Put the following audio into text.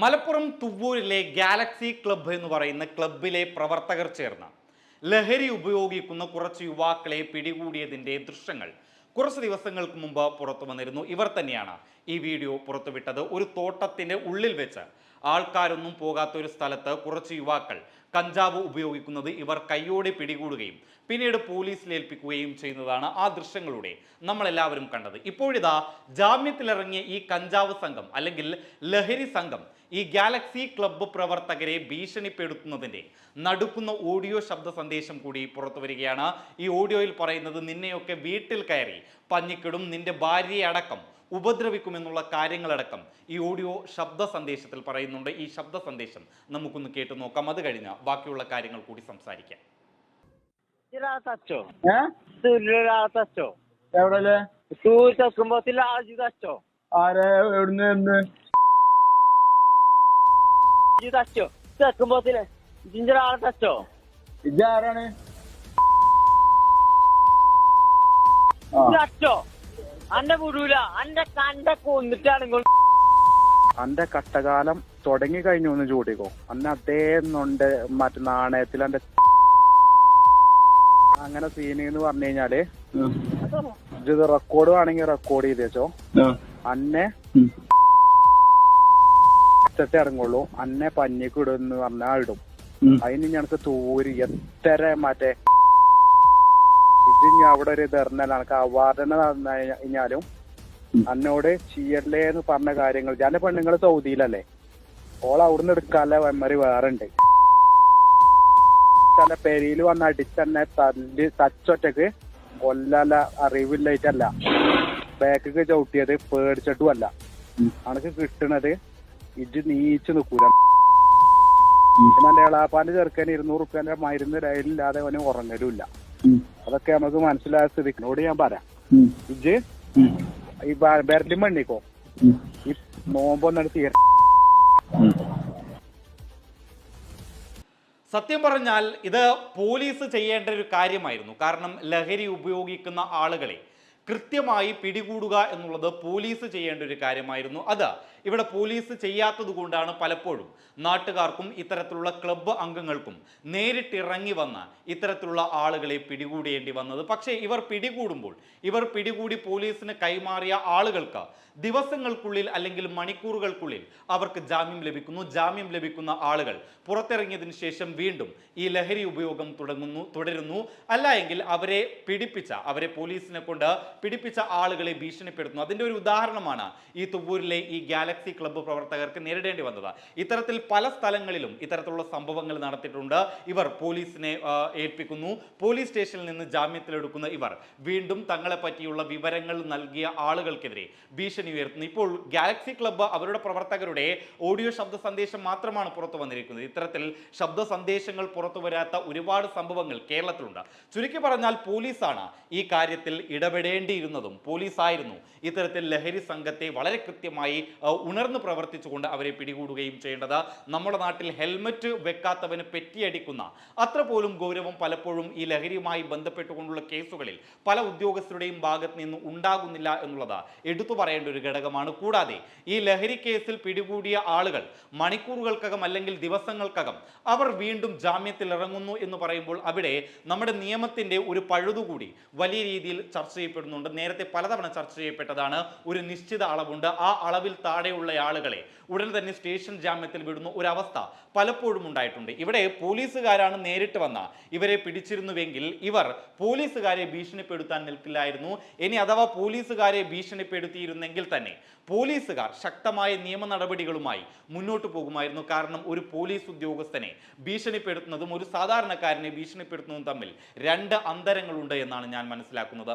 Malappuram തുവ്വൂരിലെ Galaxy club എന്ന് പറയുന്ന ക്ലബിലെ പ്രവർത്തകർ ചേർന്ന് ലഹരി ഉപയോഗിക്കുന്ന കുറച്ച് യുവാക്കളെ പിടികൂടിയതിന്റെ ദൃശ്യങ്ങൾ കുറച്ച് ദിവസങ്ങൾക്ക് മുമ്പ് പുറത്തു വന്നിരുന്നു. ഇവർ തന്നെയാണ് ഈ വീഡിയോ പുറത്തുവിട്ടത്. ഒരു തോട്ടത്തിന്റെ ഉള്ളിൽ വെച്ച് ആൾക്കാരൊന്നും പോകാത്ത ഒരു സ്ഥലത്ത് കുറച്ച് യുവാക്കൾ കഞ്ചാവ് ഉപയോഗിക്കുന്നത് ഇവർ കയ്യോടെ പിടികൂടുകയും പിന്നീട് പോലീസിൽ ഏൽപ്പിക്കുകയും ചെയ്യുന്നതാണ് ആ ദൃശ്യങ്ങളുടെ നമ്മളെല്ലാവരും കണ്ടത്. ഇപ്പോഴിതാ ജാമ്യത്തിലിറങ്ങിയ ഈ കഞ്ചാവ് സംഘം അല്ലെങ്കിൽ ലഹരി സംഘം ഈ ഗാലക്സി ക്ലബ്ബ് പ്രവർത്തകരെ ഭീഷണിപ്പെടുത്തുന്നതിന്റെ നടുക്കുന്ന ഓഡിയോ ശബ്ദ സന്ദേശം കൂടി പുറത്തു വരികയാണ്. ഈ ഓഡിയോയിൽ പറയുന്നത് നിന്നെയൊക്കെ വീട്ടിൽ കയറി പഞ്ഞിക്കിടും നിന്റെ ഭാര്യയെ അടക്കം ഉപദ്രവിക്കുമെന്നുള്ള കാര്യങ്ങളടക്കം ഈ ഓഡിയോ ശബ്ദ സന്ദേശത്തിൽ പറയുന്നുണ്ട്. ഈ ശബ്ദ സന്ദേശം നമുക്കൊന്ന് കേട്ടു നോക്കാം. അത് കഴിഞ്ഞ ബാക്കിയുള്ള കാര്യങ്ങൾ കൂടി സംസാരിക്കാം. ആരെ? എവിടുന്ന്? ഇജി തച്ചോ തെക്കുമ്പോത്തിൽ ഇജിന്റെ ഒരാളെ തച്ചോ ഇജ്ജ് ആരാണ് ഇജ് തച്ചോ അന്റെ വിടൂല അന്റെ കണ്ട കൊന്നിട്ടാണ് ഇങ്ങോട്ട് അന്റെ കട്ടകാലം തുടങ്ങി കഴിഞ്ഞു ഒന്ന് ചൂടിക്കോ അന്ന് അദ്ദേഹം മറ്റു മറ്റേ നാണയത്തിൽ എന്റെ അങ്ങനെ സീന് എന്ന് പറഞ്ഞു കഴിഞ്ഞാൽ ഇത് റെക്കോർഡ് വേണമെങ്കിൽ റെക്കോർഡ് ചെയ്തേച്ചോ. അന്നെ ഇട്ടിട്ടേ ഇറങ്ങുള്ളൂ. അന്നെ പഞ്ഞിക്ക് ഇടും എന്ന് പറഞ്ഞാ ഇടും. അതിന് ഞങ്ങൾക്ക് തൂരി എത്ര മറ്റേ ഇത് ഇനി അവിടെ ഒരു ഇതെറിഞ്ഞാൽ എനിക്ക് അവാർഡ് നടന്നു കഴിഞ്ഞാലും അന്നോട് ചെയ്യല്ലേ എന്ന് പറഞ്ഞ കാര്യങ്ങൾ. ഞാൻ പെണ്ണുങ്ങൾ സൗദിയിലല്ലേ? ഓൾ അവിടുന്ന് എടുക്കാനുള്ള മെമ്മറി വേറെ ഉണ്ട് ചില പെരിയിൽ വന്ന് അടിച്ചെന്നെ തല്ലി തച്ചൊറ്റക്ക് കൊല്ലല്ല അറിവില്ലായിട്ടല്ല. ബാക്കൊക്കെ ചവിട്ടിയത് പേടിച്ചിട്ടും അല്ല. അനക്ക് കിട്ടണത് ഇജ് നീച്ച് നിക്കൂല. പിന്നെ എന്റെ എളാപ്പാന്റെ ചെറുക്കന് ഇരുന്നൂറ് റുപ്യന്റെ മരുന്ന് ലൈനില്ലാതെ അവന് ഉറങ്ങലുമില്ല. അതൊക്കെ നമുക്ക് മനസ്സിലായ സ്ഥിതിക്കിനോട് ഞാൻ പറയാം. ഇജ് ഈ ബെർലിൻ മണ്ണിക്കോ? ഈ നോമ്പൊന്നും തീർ സത്യം പറഞ്ഞാൽ ഇത് പോലീസ് ചെയ്യേണ്ട ഒരു കാര്യമായിരുന്നു. കാരണം ലഹരി ഉപയോഗിക്കുന്ന ആളുകളെ കൃത്യമായി പിടികൂടുക എന്നുള്ളത് പോലീസ് ചെയ്യേണ്ട ഒരു കാര്യമായിരുന്നു. അത് ഇവിടെ പോലീസ് ചെയ്യാത്തത് കൊണ്ടാണ് പലപ്പോഴും നാട്ടുകാർക്കും ഇത്തരത്തിലുള്ള ക്ലബ്ബ് അംഗങ്ങൾക്കും നേരിട്ടിറങ്ങി വന്ന ഇത്തരത്തിലുള്ള ആളുകളെ പിടികൂടേണ്ടി വന്നത്. പക്ഷേ ഇവർ പിടികൂടുമ്പോൾ ഇവർ പിടികൂടി പോലീസിന് കൈമാറിയ ആളുകൾക്ക് ദിവസങ്ങൾക്കുള്ളിൽ അല്ലെങ്കിൽ മണിക്കൂറുകൾക്കുള്ളിൽ അവർക്ക് ജാമ്യം ലഭിക്കുന്നു. ജാമ്യം ലഭിക്കുന്ന ആളുകൾ പുറത്തിറങ്ങിയതിന് ശേഷം വീണ്ടും ഈ ലഹരി ഉപയോഗം തുടങ്ങുന്നു തുടരുന്നു. അല്ല അവരെ പിടിപ്പിച്ച അവരെ പോലീസിനെ കൊണ്ട് പിടിപ്പിച്ച ആളുകളെ ഭീഷണിപ്പെടുത്തുന്നു. അതിന്റെ ഒരു ഉദാഹരണമാണ് ഈ തുവൂരിലെ ഈ ഗാലക്സി ക്ലബ്ബ് പ്രവർത്തകർക്ക് നേരിടേണ്ടി വന്നത്. ഇത്തരത്തിൽ പല സ്ഥലങ്ങളിലും ഇത്തരത്തിലുള്ള സംഭവങ്ങൾ നടത്തിയിട്ടുണ്ട്. ഇവർ പോലീസിനെ ഏൽപ്പിക്കുന്നു. പോലീസ് സ്റ്റേഷനിൽ നിന്ന് ജാമ്യത്തിലെടുക്കുന്ന ഇവർ വീണ്ടും തങ്ങളെ പറ്റിയുള്ള വിവരങ്ങൾ നൽകിയ ആളുകൾക്കെതിരെ ഭീഷണി ഉയർത്തുന്നു. ഇപ്പോൾ ഗാലക്സി ക്ലബ്ബ് അവരുടെ പ്രവർത്തകരുടെ ഓഡിയോ ശബ്ദ സന്ദേശം മാത്രമാണ് പുറത്തു വന്നിരിക്കുന്നത്. ഇത്തരത്തിൽ ശബ്ദ സന്ദേശങ്ങൾ പുറത്തു വരാത്ത ഒരുപാട് സംഭവങ്ങൾ കേരളത്തിലുണ്ട്. ചുരുക്കി പറഞ്ഞാൽ പോലീസാണ് ഈ കാര്യത്തിൽ ഇടപെടേണ്ടിയിരുന്നതും പോലീസായിരുന്നു. ഇത്തരത്തിൽ ലഹരി സംഘത്തെ വളരെ കൃത്യമായി ഉണർന്ന് പ്രവർത്തിച്ചുകൊണ്ട് അവരെ പിടികൂടുകയും ചെയ്യേണ്ടത് നമ്മുടെ നാട്ടിൽ ഹെൽമറ്റ് വെക്കാത്തവന് പെറ്റിയടിക്കുന്ന അത്ര പോലും ഗൗരവം പലപ്പോഴും ഈ ലഹരിയുമായി ബന്ധപ്പെട്ടുകൊണ്ടുള്ള കേസുകളിൽ പല ഉദ്യോഗസ്ഥരുടെയും ഭാഗത്ത് നിന്ന് ഉണ്ടാകുന്നില്ല എന്നുള്ളത് എടുത്തു പറയേണ്ട ഒരു ഘടകമാണ്. കൂടാതെ ഈ ലഹരി കേസിൽ പിടികൂടിയ ആളുകൾ മണിക്കൂറുകൾക്കകം അല്ലെങ്കിൽ ദിവസങ്ങൾക്കകം അവർ വീണ്ടും ജാമ്യത്തിൽ ഇറങ്ങുന്നു എന്ന് പറയുമ്പോൾ അവിടെ നമ്മുടെ നിയമത്തിന്റെ ഒരു പഴുതുകൂടി വലിയ രീതിയിൽ ചർച്ച ചെയ്യപ്പെടുന്നുണ്ട്. നേരത്തെ പലതവണ ചർച്ച ചെയ്യപ്പെട്ടതാണ് ഒരു നിശ്ചിത അളവുണ്ട്. ആ അളവിൽ താഴെയുള്ള ആളുകളെ ഉടൻ തന്നെ സ്റ്റേഷൻ ജാമ്യത്തിൽ വിടുന്ന ഒരു അവസ്ഥ പലപ്പോഴും ഉണ്ടായിട്ടുണ്ട്. ഇവിടെ പോലീസുകാരാണ് നേരിട്ട് വന്ന ഇവരെ പിടിച്ചിരുന്നുവെങ്കിൽ ഇവർ പോലീസുകാരെ ഭീഷണിപ്പെടുത്താൻ നിൽക്കില്ലായിരുന്നു. ഇനി അഥവാ പോലീസുകാരെ ഭീഷണിപ്പെടുത്തിയിരുന്നെങ്കിൽ തന്നെ പോലീസുകാർ ശക്തമായ നിയമ നടപടികളുമായി മുന്നോട്ട് പോകുമായിരുന്നു. കാരണം ഒരു പോലീസ് ഉദ്യോഗസ്ഥനെ ഭീഷണിപ്പെടുത്തുന്നതും ഒരു സാധാരണക്കാരനെ ഭീഷണിപ്പെടുത്തുന്നതും തമ്മിൽ രണ്ട് അന്തരങ്ങളുണ്ട് എന്നാണ് ഞാൻ മനസ്സിലാക്കുന്നത്.